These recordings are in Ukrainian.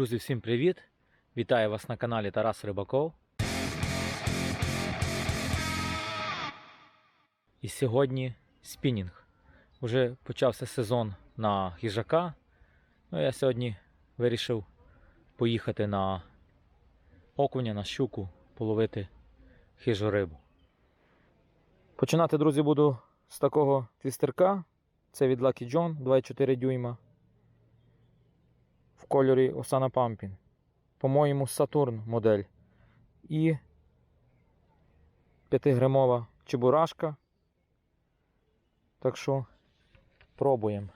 Друзі, всім привіт! Вітаю вас на каналі Тарас Рибаков. І сьогодні спінінг. Уже почався сезон на їжака. Ну, я сьогодні вирішив поїхати на окуня, на щуку, половити хижу рибу. Починати, друзі, буду з такого твістерка. Це від Lucky John 2,4 дюйма в кольорі Осана Пампін. По-моєму, Сатурн модель. І 5-грамова чебурашка. Так що пробуємо.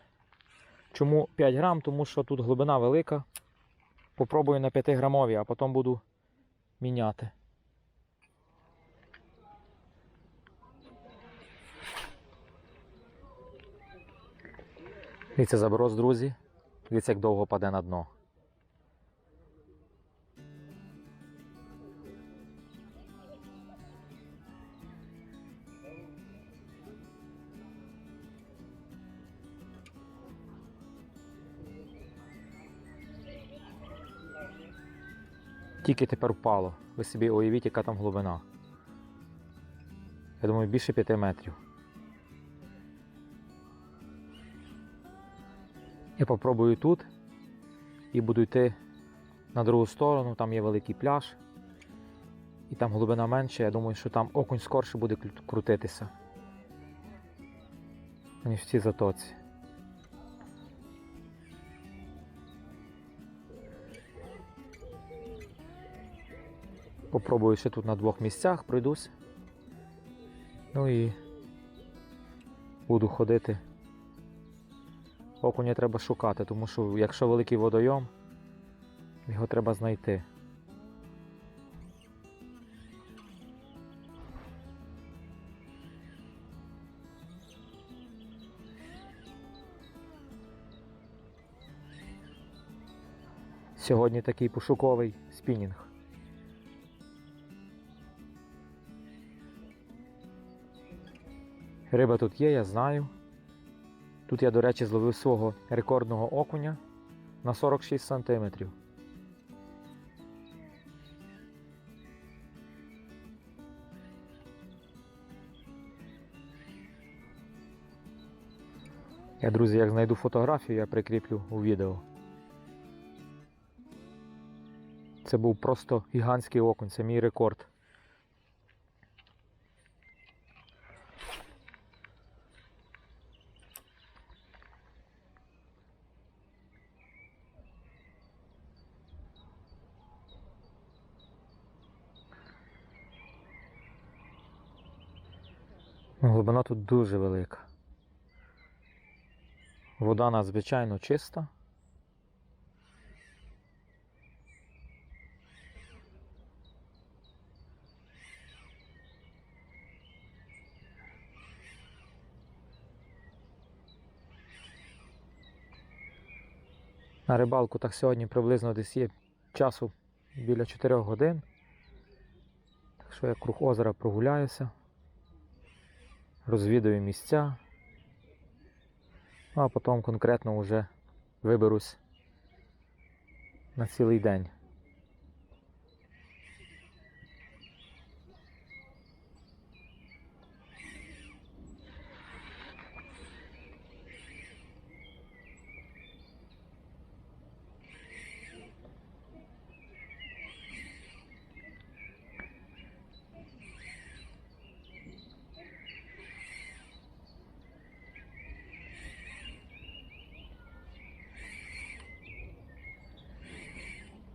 Чому 5 грам? Тому що тут глибина велика. Попробую на 5 грамові, а потім буду міняти. Дивіться заброс, друзі. Дивіться, як довго паде на дно. Тільки тепер впало. Ви собі уявіть, яка там глибина. Я думаю, більше 5 метрів. Я попробую тут і буду йти на другу сторону, там є великий пляж. І там глибина менша, я думаю, що там окунь скорше буде крутитися. Ніж в цій затоці. Попробую ще тут на двох місцях, пройдусь. Ну і буду ходити Окуня треба шукати, тому що якщо великий водойом, його треба знайти. Сьогодні такий пошуковий спінінг. Риба тут є, я знаю. Тут я, до речі, зловив свого рекордного окуня на 46 см. Я, друзі, як знайду фотографію, я прикріплю у відео. Це був просто гігантський окунь, це мій рекорд. Ну, Глибина тут дуже велика. Вода надзвичайно чиста. На рибалку так сьогодні приблизно десь є часу біля 4 годин. Так що я круг озера прогуляюся розвідаю місця, ну, а потім конкретно вже виберусь на цілий день.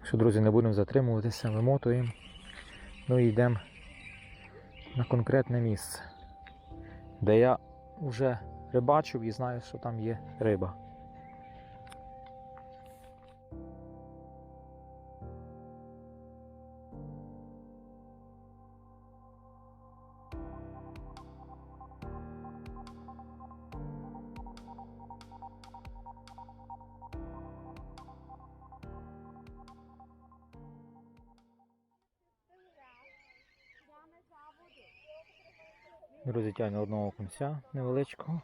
Що, друзі, не будемо затримуватися, вимотуємо. Ну і йдемо на конкретне місце, де я вже рибачив і знаю, що там є риба. Друзі, тягне одного кінця невеличкого.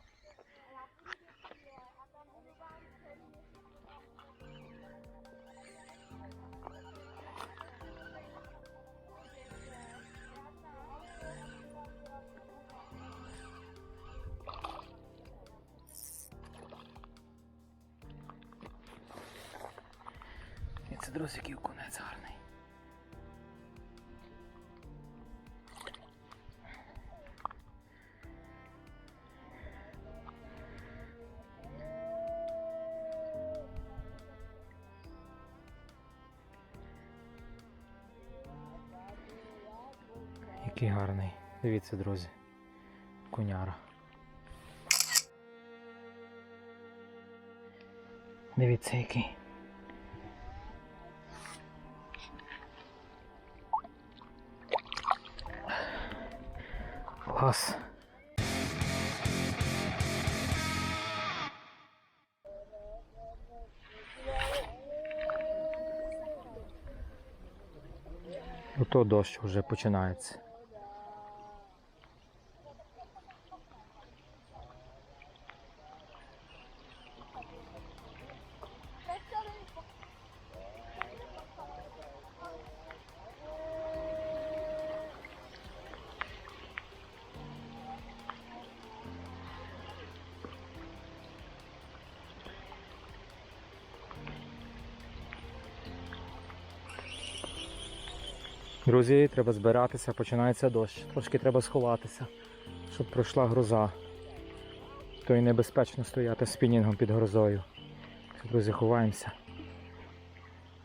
Це друзі, який конець гарний. Який гарний. Дивіться, друзі. Коняра. Дивіться який. Клас. Ото дощ вже починається. Друзі, треба збиратися, починається дощ. Трошки треба сховатися, щоб пройшла гроза. То і небезпечно стояти спінінгом під грозою. Друзі, ховаємося.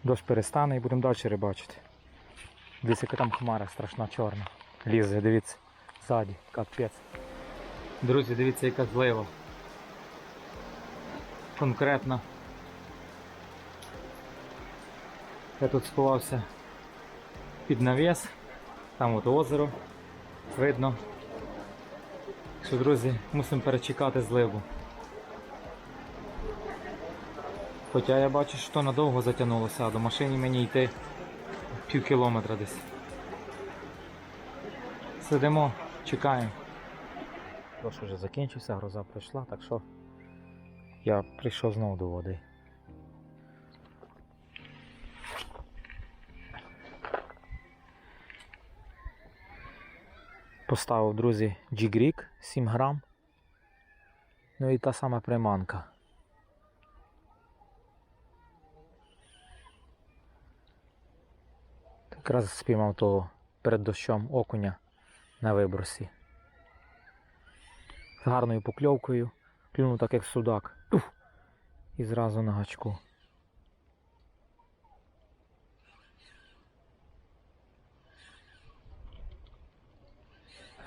Дощ перестане і будемо далі рибачити. Дивіться, яка там хмара страшна чорна. Лізе, дивіться, ззаді, капець. Друзі, дивіться, яка злива. Конкретно. Я тут сховався під навіс. Там от озеро. Видно. Що, друзі, мусимо перечекати зливу. Хоча я бачу, що надовго затягнулося, а до машини мені йти пів кілометра десь. Сидимо, чекаємо. Дощ вже закінчився, гроза пройшла, так що я прийшов знову до води. Поставив, друзі, G-Greek 7 грам. Ну і та сама приманка. Якраз спіймав того перед дощом окуня на вибросі. З гарною покльовкою. Клюнув так як судак. Туф! І зразу на гачку.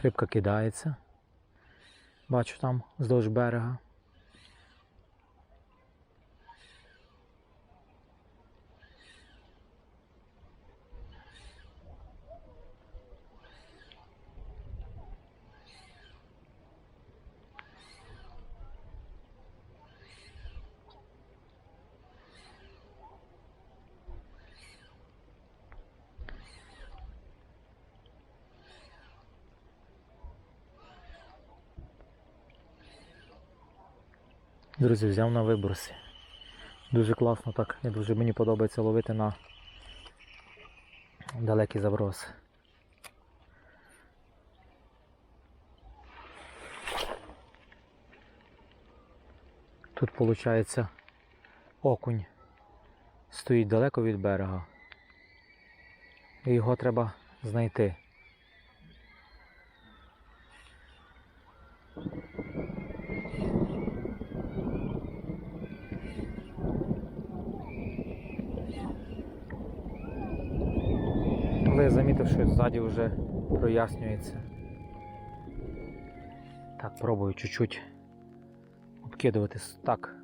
Рибка кидається. Бачу там вздовж берега. Друзі, взяв на виброси. Дуже класно так. І дуже мені подобається ловити на далекі заброси. Тут виходить окунь стоїть далеко від берега. І його треба знайти. Замітив, що ззаді вже прояснюється. Так, пробую чуть-чуть обкидувати так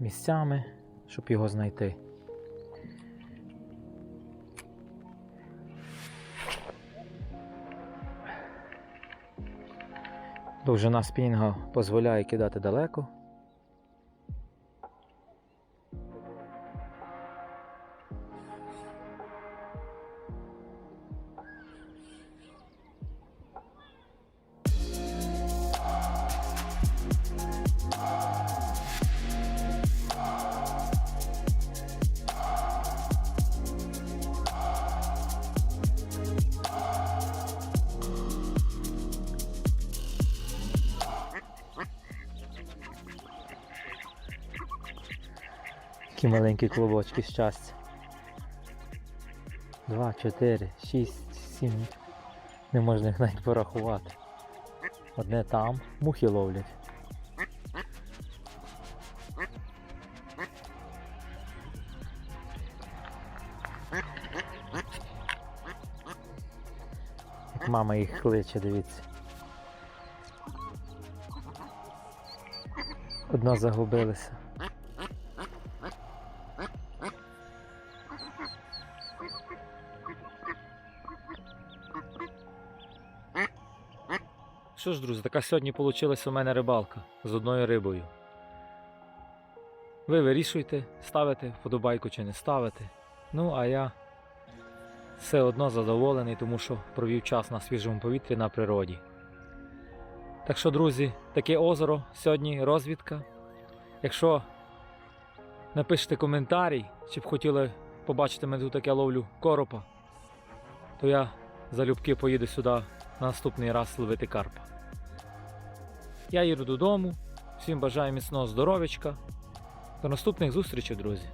місцями, щоб його знайти. Довжина спінінга дозволяє кидати далеко. Такі маленькі клубочки щастя. два, чотири, шість, сім. Не можна їх навіть порахувати. Одне там, мухи ловлять. Мама їх кличе, дивіться. Одна загубилася. Що ж, друзі, така сьогодні вийшла у мене рибалка з одною рибою. Ви вирішуйте, ставите вподобайку чи не ставите. Ну, а я все одно задоволений, тому що провів час на свіжому повітрі на природі. Так що, друзі, таке озеро сьогодні розвідка. Якщо напишете коментарі, чи б хотіли побачити мене тут як я ловлю коропа, то я залюбки поїду сюди на наступний раз ловити карпа. Я їду додому. Всім бажаю міцного здоров'ячка. До наступних зустрічей, друзі!